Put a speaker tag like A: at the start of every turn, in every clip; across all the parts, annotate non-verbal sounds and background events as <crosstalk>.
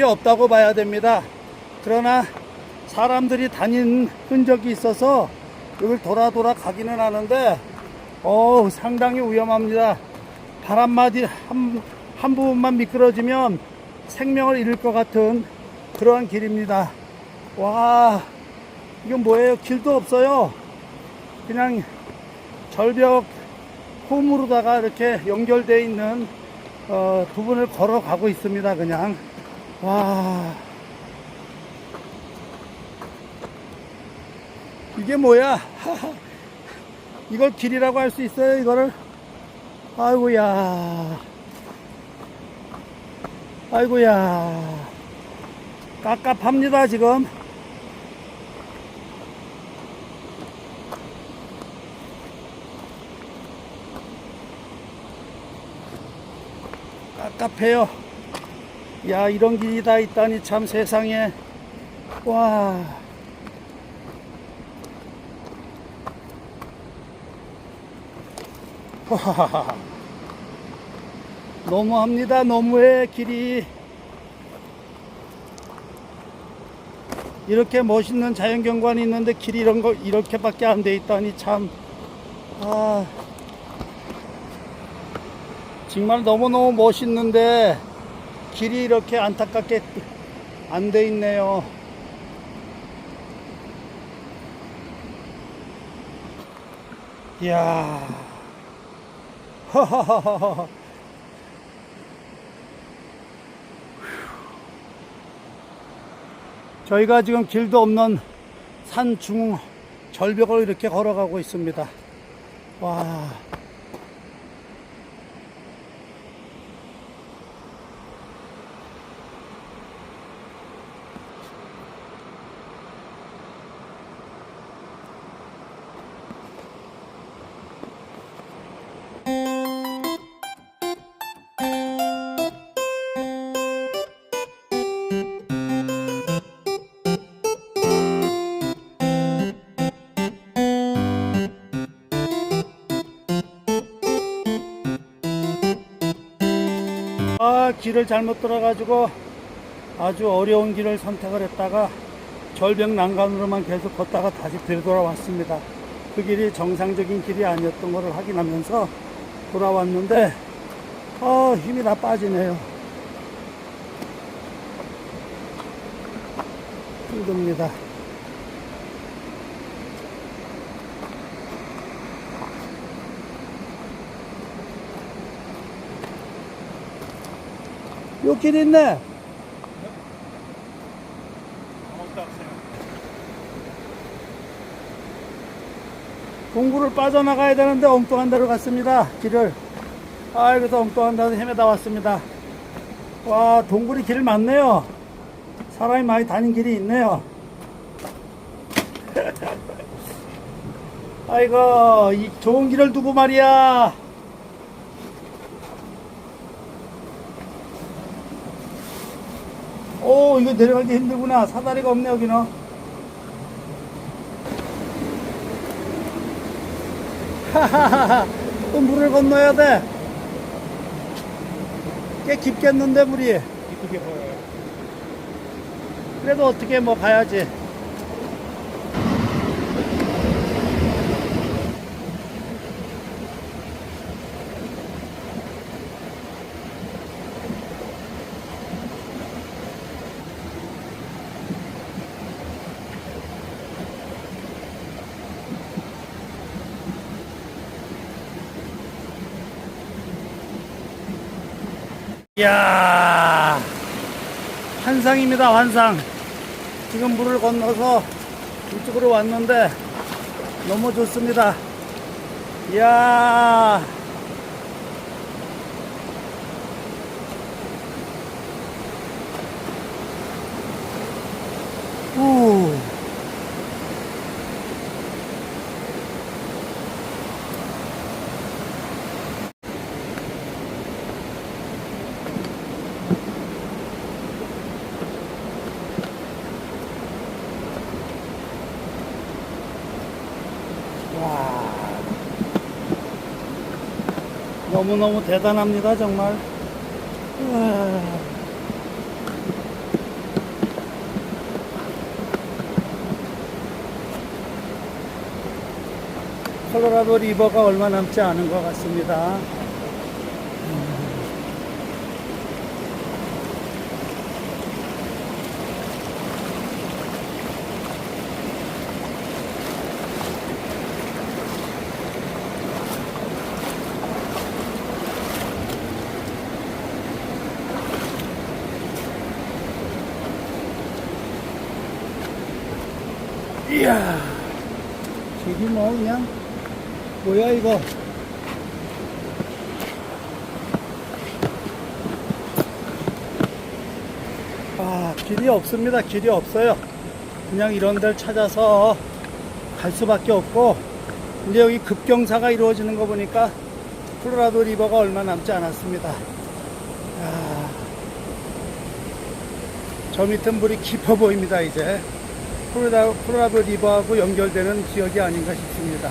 A: 길이 없다고 봐야 됩니다. 그러나 사람들이 다닌 흔적이 있어서 여길 돌아 돌아 가기는 하는데 어 상당히 위험합니다. 바람마디 한, 한 부분만 미끄러지면 생명을 잃을 것 같은 그러한 길입니다. 와 이건 뭐예요? 길도 없어요. 그냥 절벽 홈으로다가 이렇게 연결되어 있는 어, 부분을 걸어가고 있습니다. 그냥 와 이게 뭐야? <laughs> 이걸 길이라고 할 수 있어요? 이거를? 아이고야. 아이고야. 깝깝합니다, 지금. 깝깝해요. 야, 이런 길이 다 있다니 참 세상에. 와. <laughs> 너무합니다. 너무해 길이. 이렇게 멋있는 자연경관이 있는데 길이 이런 거 이렇게밖에 안 돼 있다니 참. 아. 정말 너무너무 멋있는데 길이 이렇게 안타깝게 안 돼 있네요. 이야. <laughs> 저희가 지금 길도 없는 산중 절벽을 이렇게 걸어가고 있습니다. 와. 아, 길을 잘못 들어가지고 아주 어려운 길을 선택을 했다가 절벽 난간으로만 계속 걷다가 다시 되돌아왔습니다. 그 길이 정상적인 길이 아니었던 것을 확인하면서 돌아왔는데, 아, 힘이 다 빠지네요. 힘듭니다. 요 길 있네. 동굴을 빠져나가야 되는데 엉뚱한 데로 갔습니다. 길을. 아이고, 또 엉뚱한 데로 헤매다 왔습니다. 와, 동굴이 길 많네요. 사람이 많이 다닌 길이 있네요. <laughs> 아이고, 이 좋은 길을 두고 말이야. 오, 이거 내려가기 힘들구나. 사다리가 없네, 여기는. 하하하하. 또 물을 건너야 돼. 꽤 깊겠는데, 물이.
B: 이쁘게 보여요.
A: 그래도 어떻게 뭐 가야지. 이야, 환상입니다, 환상. 지금 물을 건너서 이쪽으로 왔는데 너무 좋습니다. 이야. 너무너무 대단합니다, 정말. 아. 콜로라도 리버가 얼마 남지 않은 것 같습니다. 음. 뭐 그냥 뭐야 이거? 아, 길이 없습니다. 길이 없어요. 그냥 이런 데를 찾아서 갈 수밖에 없고, 근데 여기 급경사가 이루어지는 거 보니까 콜로라도 리버가 얼마 남지 않았습니다. 야, 저 밑은 물이 깊어 보입니다, 이제. 콜로라도, 콜로라도 리버하고 연결되는 지역이 아닌가 싶습니다.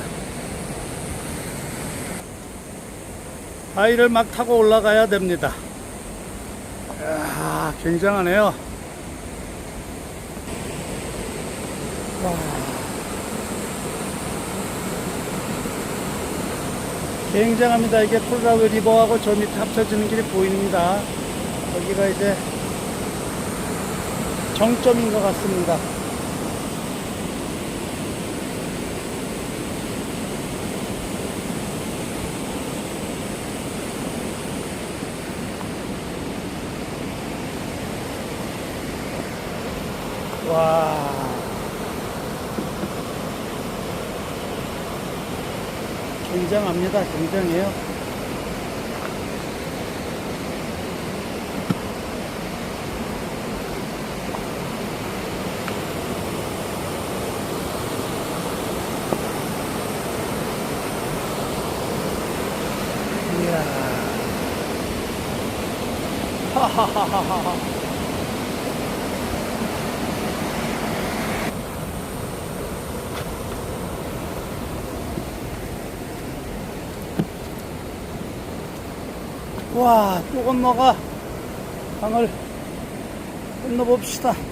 A: 바위를 막 타고 올라가야 됩니다. 이야, 굉장하네요. 와. 굉장합니다. 이게 콜로라도 리버하고 저 밑에 합쳐지는 길이 보입니다. 여기가 이제 정점인 것 같습니다. 와. 굉장합니다. 굉장해요. 이야. <laughs> 하하하하하. 와, 또 건너가 강을 건너봅시다.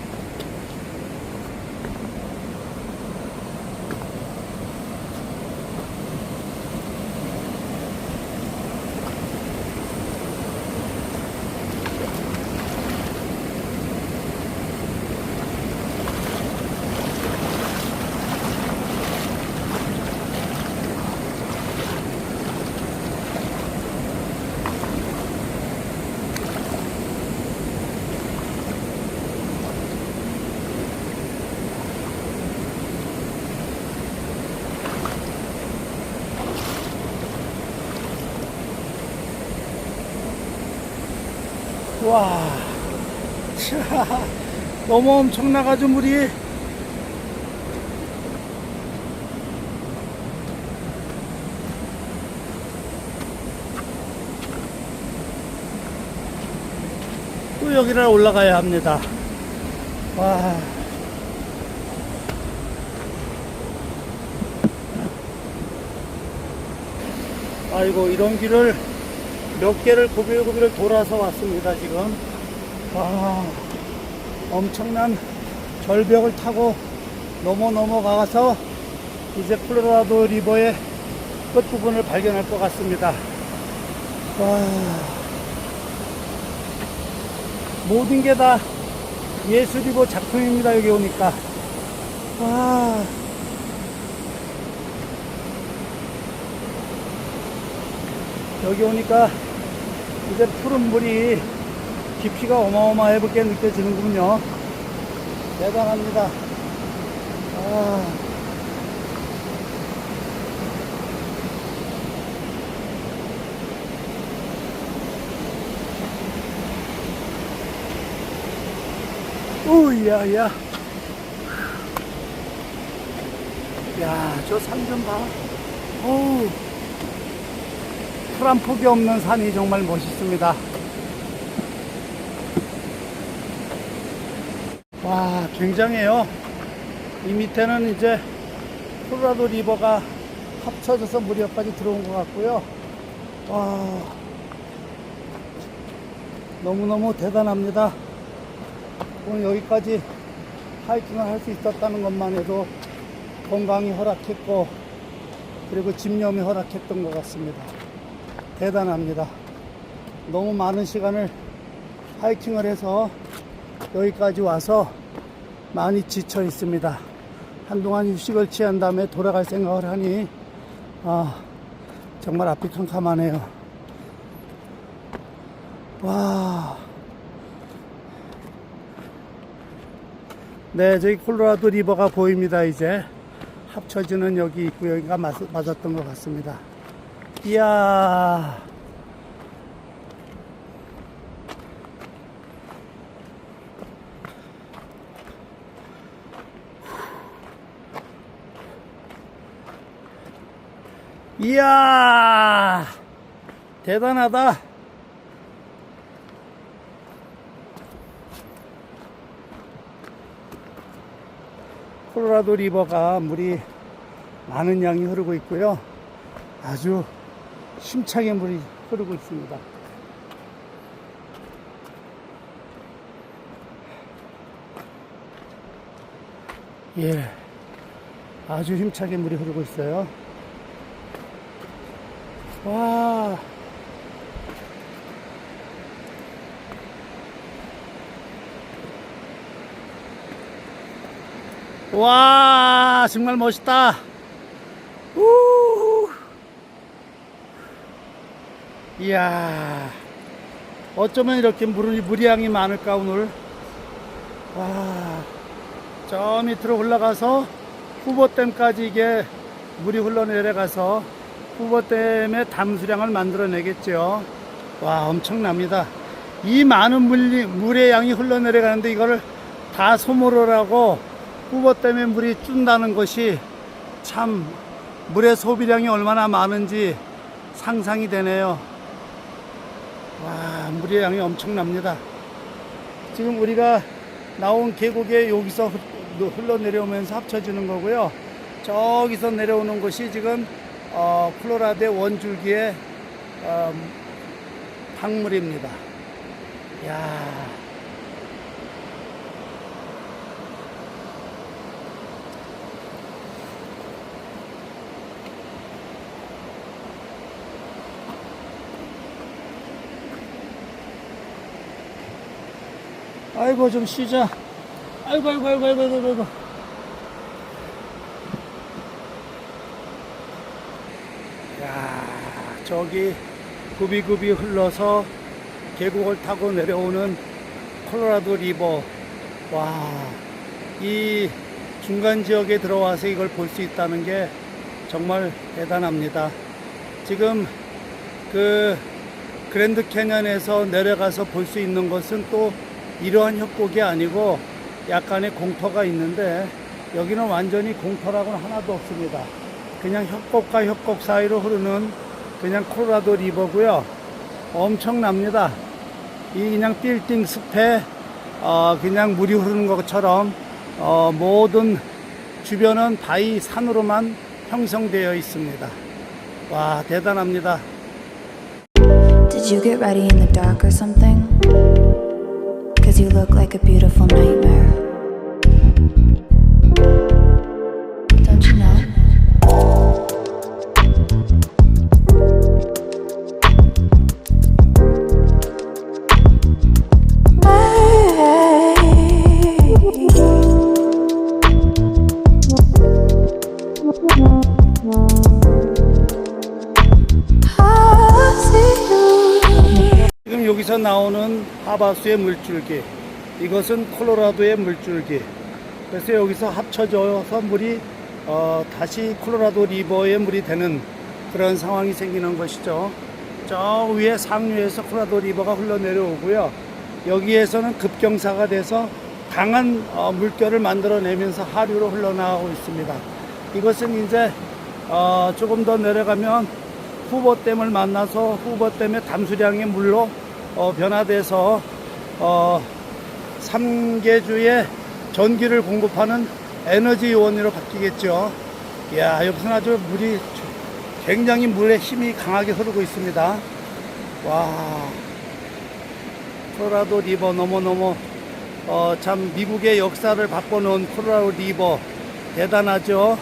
A: 와, 차, 너무 엄청나가지고 물이. 또 여기를 올라가야 합니다. 와. 아이고, 이런 길을 몇 개를 고비고비를 돌아서 왔습니다, 지금. 와, 엄청난 절벽을 타고 넘어 넘어가서 이제 콜로라도 리버의 끝부분을 발견할 것 같습니다. 와, 모든 게 다 예술이고 작품입니다, 여기 오니까. 와. 여기 오니까 이제 푸른 물이 깊이가 어마어마하게 느껴지는군요. 대단합니다. 아. 우야야. 야, 저 산 좀 봐. 어우. 풀한 폭이 없는 산이 정말 멋있습니다. 와, 굉장해요. 이 밑에는 이제 콜로라도 리버가 합쳐져서 물 여기까지 들어온 것 같고요. 와, 너무너무 대단합니다. 오늘 여기까지 하이킹을 할 수 있었다는 것만 해도 건강이 허락했고, 그리고 집념이 허락했던 것 같습니다. 대단합니다. 너무 많은 시간을 하이킹을 해서 여기까지 와서 많이 지쳐 있습니다. 한동안 휴식을 취한 다음에 돌아갈 생각을 하니 아 정말 앞이 캄캄하네요. 와. 네, 저기 콜로라도 리버가 보입니다, 이제. 합쳐지는 여기 있고 여기가 맞, 맞았던 것 같습니다. 이야. 이야. 대단하다. 콜로라도 리버가 물이 많은 양이 흐르고 있고요. 아주 힘차게 물이 흐르고 있습니다. 예. 아주 힘차게 물이 흐르고 있어요. 와. 와, 정말 멋있다. 우. 이야. 어쩌면 이렇게 물, 물량이 많을까, 오늘. 와. 저 밑으로 올라가서 후보댐까지 이게 물이 흘러내려가서 후보댐의 담수량을 만들어내겠죠. 와, 엄청납니다. 이 많은 물, 물의 양이 흘러내려가는데 이거를 다 소모를 후보 때문에 물이 쭌다는 것이 참 물의 소비량이 얼마나 많은지 상상이 되네요. 와, 물의 양이 엄청납니다. 지금 우리가 나온 계곡에 여기서 흘러내려오면서 합쳐지는 거고요. 저기서 내려오는 것이 지금 어, 콜로라도의 원줄기의 어, 강물입니다. 야. 아이고 좀 쉬자. 아이고 아이고 아이고 아이고 아이고. 아이고. 야 저기 굽이굽이 흘러서 계곡을 타고 내려오는 콜로라도 리버. 와, 이 중간 지역에 들어와서 이걸 볼 수 있다는 게 정말 대단합니다. 지금 그 그랜드 캐년에서 내려가서 볼 수 있는 것은 또 이러한 협곡이 아니고 약간의 공터가 있는데 여기는 완전히 공터라고는 하나도 없습니다. 그냥 협곡과 협곡 사이로 흐르는 그냥 콜로라도 리버고요. 엄청납니다. 이 그냥 빌딩 숲에 어 그냥 물이 흐르는 것처럼 어 모든 주변은 바위 산으로만 형성되어 있습니다. 와 대단합니다.
B: Did you get ready in the dark or something? You look like a beautiful nightmare.
A: 하바수의 물줄기. 이것은 콜로라도의 물줄기. 그래서 여기서 합쳐져서 물이 어, 다시 콜로라도 리버의 물이 되는 그런 상황이 생기는 것이죠. 저 위에 상류에서 콜로라도 리버가 흘러내려오고요. 여기에서는 급경사가 돼서 강한 어, 물결을 만들어내면서 하류로 흘러나가고 있습니다. 이것은 이제 어, 조금 더 내려가면 후보댐을 만나서 후보댐의 담수량의 물로 어, 변화돼서 어, 3개주의 전기를 공급하는 에너지 요원으로 바뀌겠죠. 이야, 여기서는 아주 물이 굉장히 물의 힘이 강하게 흐르고 있습니다. 와, 콜로라도 리버 너무 너무 어, 참 미국의 역사를 바꿔놓은 콜로라도 리버 대단하죠.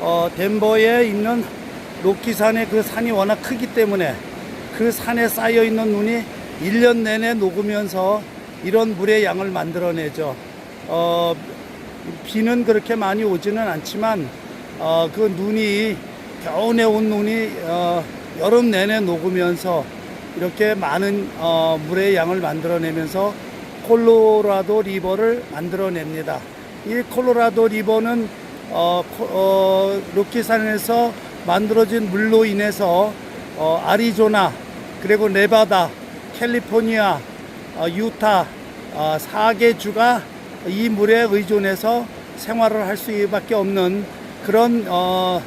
A: 어, 덴버에 있는 로키산의 그 산이 워낙 크기 때문에 그 산에 쌓여 있는 눈이 1년 내내 녹으면서 이런 물의 양을 만들어내죠. 어, 비는 그렇게 많이 오지는 않지만 어, 그 눈이 겨우내 온 눈이 어, 여름 내내 녹으면서 이렇게 많은 어, 물의 양을 만들어내면서 콜로라도 리버를 만들어냅니다. 이 콜로라도 리버는 어, 코- 어, 로키산에서 만들어진 물로 인해서 어, 아리조나 그리고 네바다, 캘리포니아, 어, 유타 어, 4개 주가 이 물에 의존해서 생활을 할 수밖에 없는 그런 어,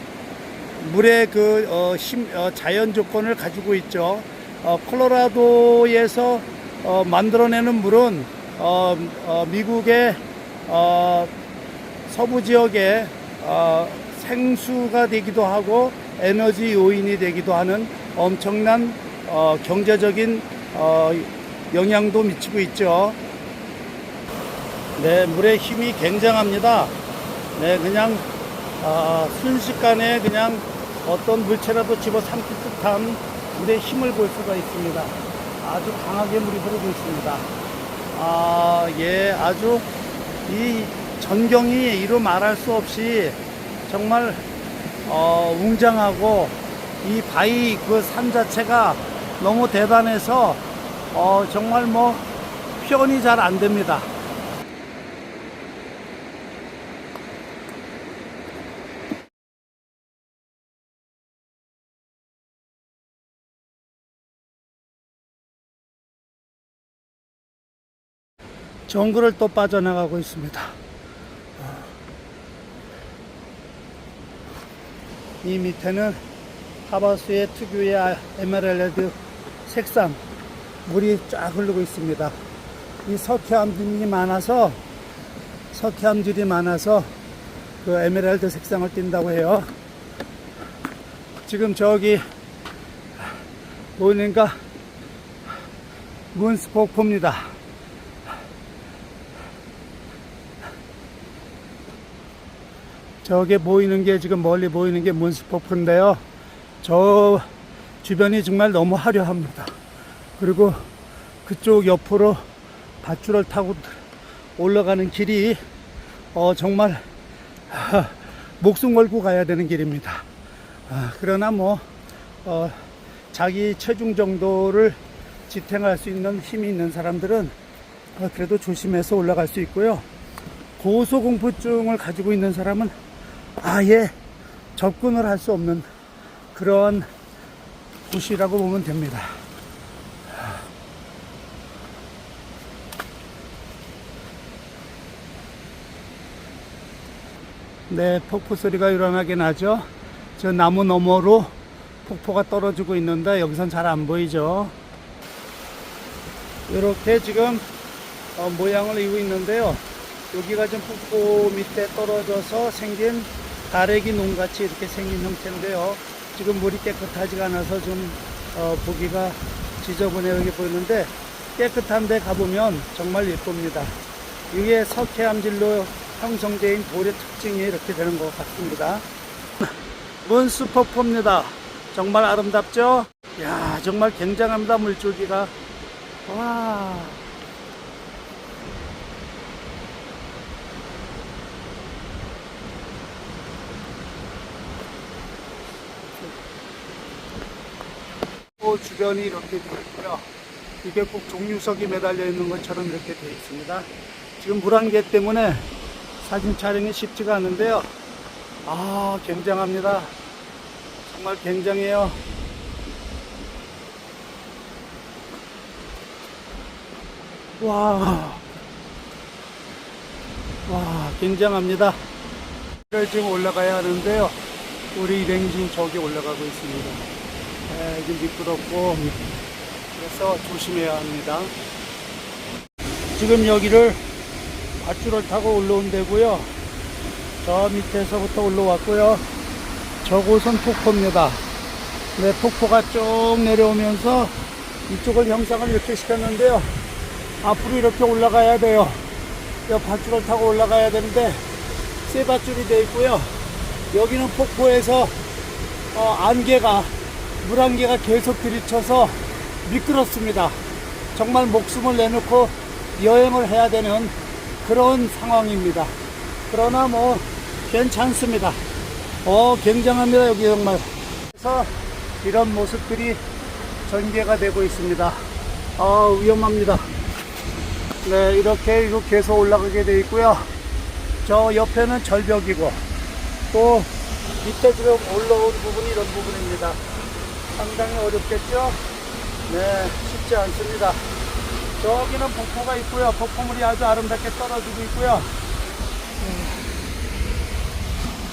A: 물의 그 어, 심- 어, 자연 조건을 가지고 있죠. 어, 콜로라도에서 어, 만들어내는 물은 어, 어, 미국의 어, 서부 지역의 어, 생수가 되기도 하고 에너지 요인이 되기도 하는 엄청난 어, 경제적인 어, 영향도 미치고 있죠. 네, 물의 힘이 굉장합니다. 네, 그냥 아, 순식간에 그냥 어떤 물체라도 집어삼킬 듯한 물의 힘을 볼 수가 있습니다. 아주 강하게 물이 흐르고 있습니다. 아, 예, 아주 이 전경이 이루 말할 수 없이 정말 어, 웅장하고 이 바위 그 산 자체가 너무 대단해서 어, 정말 뭐 표현이 잘 안 됩니다. 정글을 또 빠져나가고 있습니다. 이 밑에는 하바스의 특유의 아- 에메랄드 색상 물이 쫙 흐르고 있습니다. 이 석회암들이 많아서 석회암들이 많아서 그 에메랄드 색상을 띈다고 해요. 지금 저기 보이는가 문스 폭포입니다. 저게 보이는 게 지금 멀리 보이는 게 문스포프인데요. 저 주변이 정말 너무 화려합니다. 그리고 그쪽 옆으로 밧줄을 타고 올라가는 길이 어, 정말 아, 목숨 걸고 가야 되는 길입니다. 아, 그러나 뭐 어, 자기 체중 정도를 지탱할 수 있는 힘이 있는 사람들은 어, 그래도 조심해서 올라갈 수 있고요. 고소공포증을 가지고 있는 사람은 아예 접근을 할 수 없는 그런 곳이라고 보면 됩니다. 네, 폭포 소리가 요란하게 나죠. 저 나무 너머로 폭포가 떨어지고 있는데 여기선 잘 안 보이죠. 이렇게 지금 어, 모양을 이고 있는데요. 여기가 좀 폭포 밑에 떨어져서 생긴 가래기 농같이 이렇게 생긴 형태인데요. 지금 물이 깨끗하지가 않아서 좀 어, 보기가 지저분하게 보이는데 깨끗한 데 가보면 정말 예쁩니다. 이게 석회암질로 형성된 돌의 특징이 이렇게 되는 것 같습니다. <laughs> 문스퍼포입니다. 정말 아름답죠? 야 정말 굉장합니다 물줄기가. 와. 또 주변이 이렇게 되어 있고요. 이게 꼭 종류석이 매달려 있는 것처럼 이렇게 되어 있습니다. 지금 물안개 때문에 사진 촬영이 쉽지가 않은데요. 아, 굉장합니다. 정말 굉장해요. 와, 와, 굉장합니다. 지금 올라가야 하는데요. 우리 일행진 저기 올라가고 있습니다. 에, 이게 미끄럽고 그래서 조심해야 합니다. 지금 여기를 밧줄을 타고 올라온 데고요. 저 밑에서부터 올라왔고요. 저곳은 폭포입니다. 네, 폭포가 쭉 내려오면서 이쪽을 형상을 이렇게 시켰는데요. 앞으로 이렇게 올라가야 돼요. 이 밧줄을 타고 올라가야 되는데 쇠 밧줄이 되어 있고요. 여기는 폭포에서 어, 안개가 물안개가 계속 들이쳐서 미끄럽습니다. 정말 목숨을 내놓고 여행을 해야 되는 그런 상황입니다. 그러나 뭐 괜찮습니다. 어 굉장합니다 여기 정말. 그래서 이런 모습들이 전개가 되고 있습니다. 아 위험합니다. 네 이렇게 계속 올라가게 되어 있고요. 저 옆에는 절벽이고 또 밑에 지금 올라온 부분이 이런 부분입니다. 상당히 어렵겠죠? 네, 쉽지 않습니다. 저기는 폭포가 있고요. 폭포물이 아주 아름답게 떨어지고 있고요.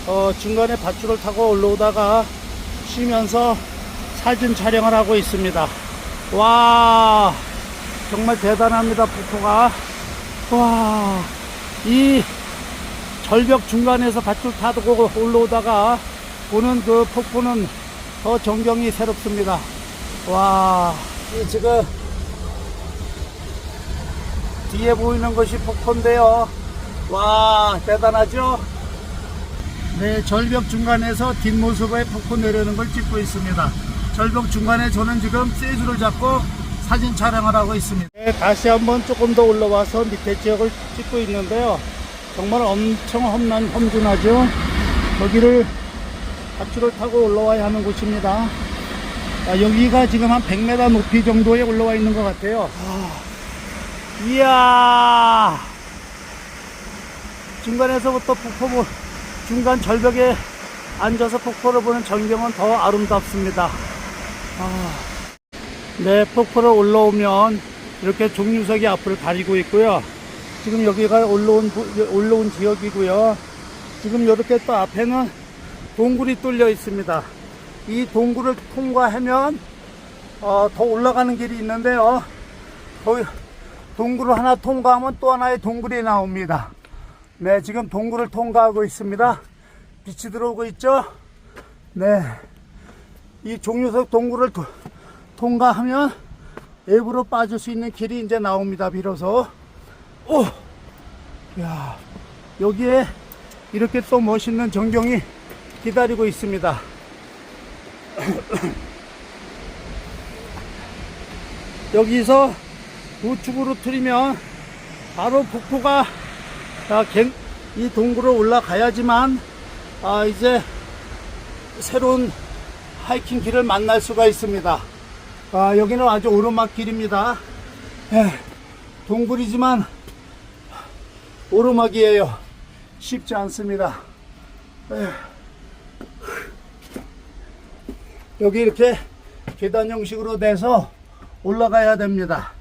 A: 어, 중간에 밧줄을 타고 올라오다가 쉬면서 사진 촬영을 하고 있습니다. 와, 정말 대단합니다. 폭포가. 와, 이 절벽 중간에서 밧줄 타고 올라오다가 보는 그 폭포는 더 전경이 새롭습니다. 와, 이 지금 뒤에 보이는 것이 폭포인데요. 와, 대단하죠? 네, 절벽 중간에서 뒷모습의 폭포 내려오는 걸 찍고 있습니다. 절벽 중간에 저는 지금 세주를 잡고 사진 촬영을 하고 있습니다. 네, 다시 한번 조금 더 올라와서 밑에 지역을 찍고 있는데요. 정말 엄청 험난 험준하죠. 거기를 밧줄을 타고 올라와야 하는 곳입니다. 아, 여기가 지금 한 100m 높이 정도에 올라와 있는 것 같아요. 아, 이야! 중간에서부터 폭포, 보- 중간 절벽에 앉아서 폭포를 보는 전경은 더 아름답습니다. 아, 네, 폭포를 올라오면 이렇게 종류석이 앞을 가리고 있고요. 지금 여기가 올라온, 부- 올라온 지역이고요. 지금 이렇게 또 앞에는 동굴이 뚫려 있습니다. 이 동굴을 통과하면 어, 더 올라가는 길이 있는데요. 동굴을 하나 통과하면 또 하나의 동굴이 나옵니다. 네, 지금 동굴을 통과하고 있습니다. 빛이 들어오고 있죠? 네. 이 종류석 동굴을 도- 통과하면 앱으로 빠질 수 있는 길이 이제 나옵니다. 비로소. 오! 야, 여기에 이렇게 또 멋있는 전경이 기다리고 있습니다. <clears throat> 여기서 우측으로 틀리면 바로 폭포가 이 동굴을 올라가야지만 아, 이제 새로운 하이킹 길을 만날 수가 있습니다. 아, 여기는 아주 오르막 길입니다. 예, 동굴이지만 오르막이에요. 쉽지 않습니다. 예. 여기 이렇게 계단 형식으로 돼서 올라가야 됩니다.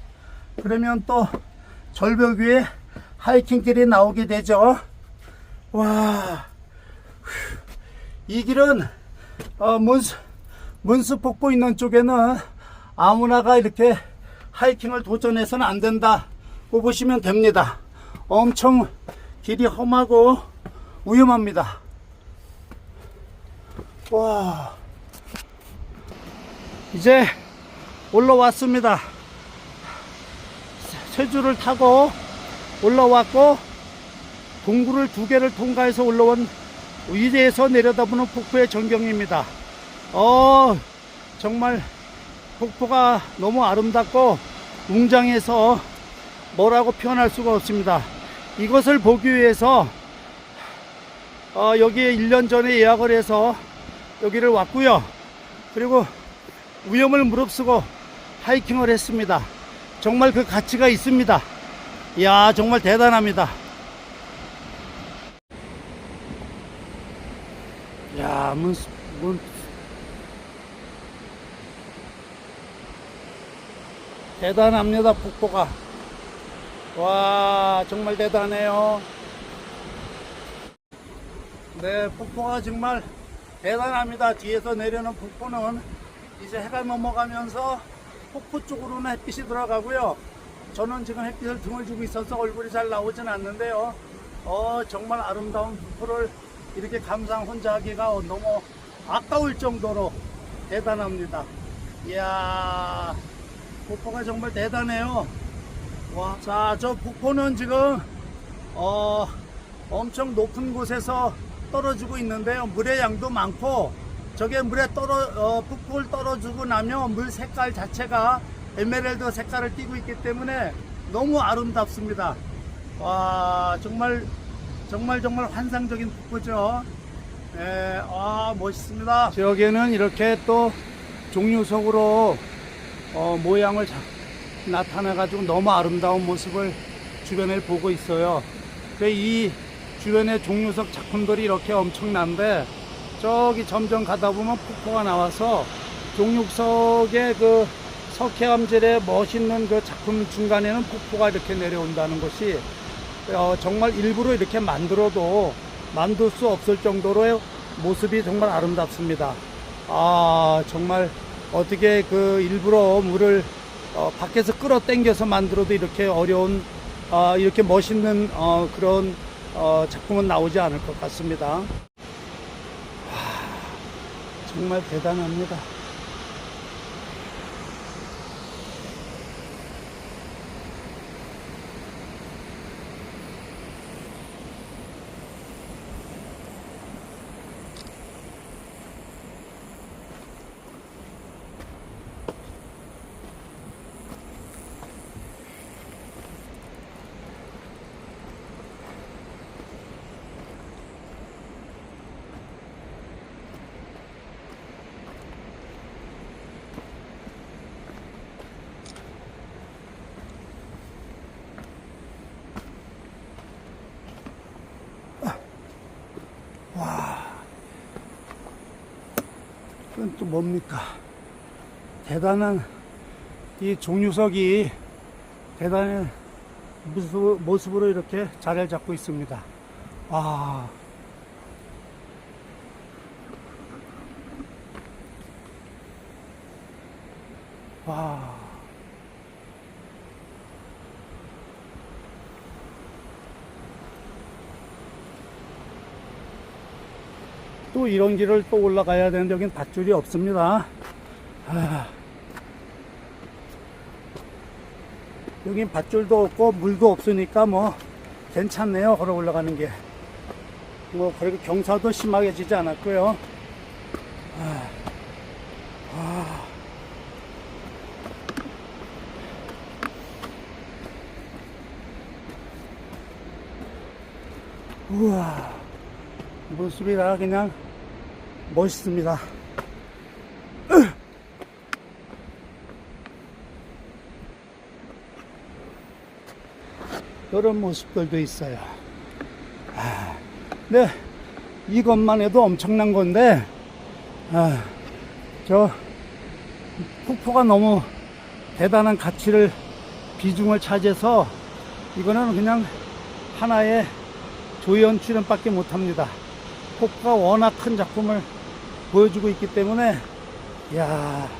A: 그러면 또 절벽 위에 하이킹 길이 나오게 되죠. 와, 이 길은 어, 문수, 문수 폭포 있는 쪽에는 아무나가 이렇게 하이킹을 도전해서는 안 된다고 보시면 됩니다. 엄청 길이 험하고 위험합니다. 와, 이제 올라왔습니다. 세주를 타고 올라왔고 동굴을 두 개를 통과해서 올라온 위에서 내려다보는 폭포의 전경입니다. 어, 정말 폭포가 너무 아름답고 웅장해서 뭐라고 표현할 수가 없습니다. 이것을 보기 위해서 어, 여기에 1년 전에 예약을 해서 여기를 왔고요. 그리고 위험을 무릅쓰고 하이킹을 했습니다. 정말 그 가치가 있습니다. 이야, 정말 대단합니다. 야, 문, 문. 대단합니다, 폭포가. 와, 정말 대단해요. 네, 폭포가 정말 대단합니다. 뒤에서 내려오는 폭포는 이제 해가 넘어가면서 폭포 쪽으로는 햇빛이 들어가고요. 저는 지금 햇빛을 등을 주고 있어서 얼굴이 잘 나오진 않는데요. 어, 정말 아름다운 폭포를 이렇게 감상 혼자 하기가 너무 아까울 정도로 대단합니다. 이야, 폭포가 정말 대단해요. 와, 자, 저 폭포는 지금, 어, 엄청 높은 곳에서 떨어지고 있는데요. 물의 양도 많고, 저게 물에 떨어 어, 폭포를 떨어주고 나면 물 색깔 자체가 에메랄드 색깔을 띠고 있기 때문에 너무 아름답습니다. 와 정말 정말 정말 환상적인 폭포죠. 예, 아 멋있습니다. 지역에는 이렇게 또 종류석으로 어, 모양을 자- 나타내가지고 너무 아름다운 모습을 주변에 보고 있어요. 그이 주변에 종류석 작품들이 이렇게 엄청난데 저기 점점 가다 보면 폭포가 나와서 종육석의 그 석회암질의 멋있는 그 작품 중간에는 폭포가 이렇게 내려온다는 것이 어, 정말 일부러 이렇게 만들어도 만들 수 없을 정도로의 모습이 정말 아름답습니다. 아 정말 어떻게 그 일부러 물을 어, 밖에서 끌어당겨서 만들어도 이렇게 어려운 아, 이렇게 멋있는 어, 그런 어, 작품은 나오지 않을 것 같습니다. 와, 정말 대단합니다. 또 뭡니까? 대단한 이 종유석이 대단한 모습, 모습으로 이렇게 자리를 잡고 있습니다. 와. 와. 또 이런 길을 또 올라가야 되는데 여긴 밧줄이 없습니다. 아. 여긴 밧줄도 없고 물도 없으니까 뭐 괜찮네요. 걸어 올라가는 게. 뭐 그리고 경사도 심하게 지지 않았고요. 아. 아. 우와. 모습이 다 그냥 멋있습니다. 이런 모습들도 있어요. 아, 네, 이것만 해도 엄청난 건데, 아, 저 폭포가 너무 대단한 가치를 비중을 차지해서 이거는 그냥 하나의 조연 출연밖에 못합니다. 폭포가 워낙 큰 작품을 보여주고 있기 때문에, 야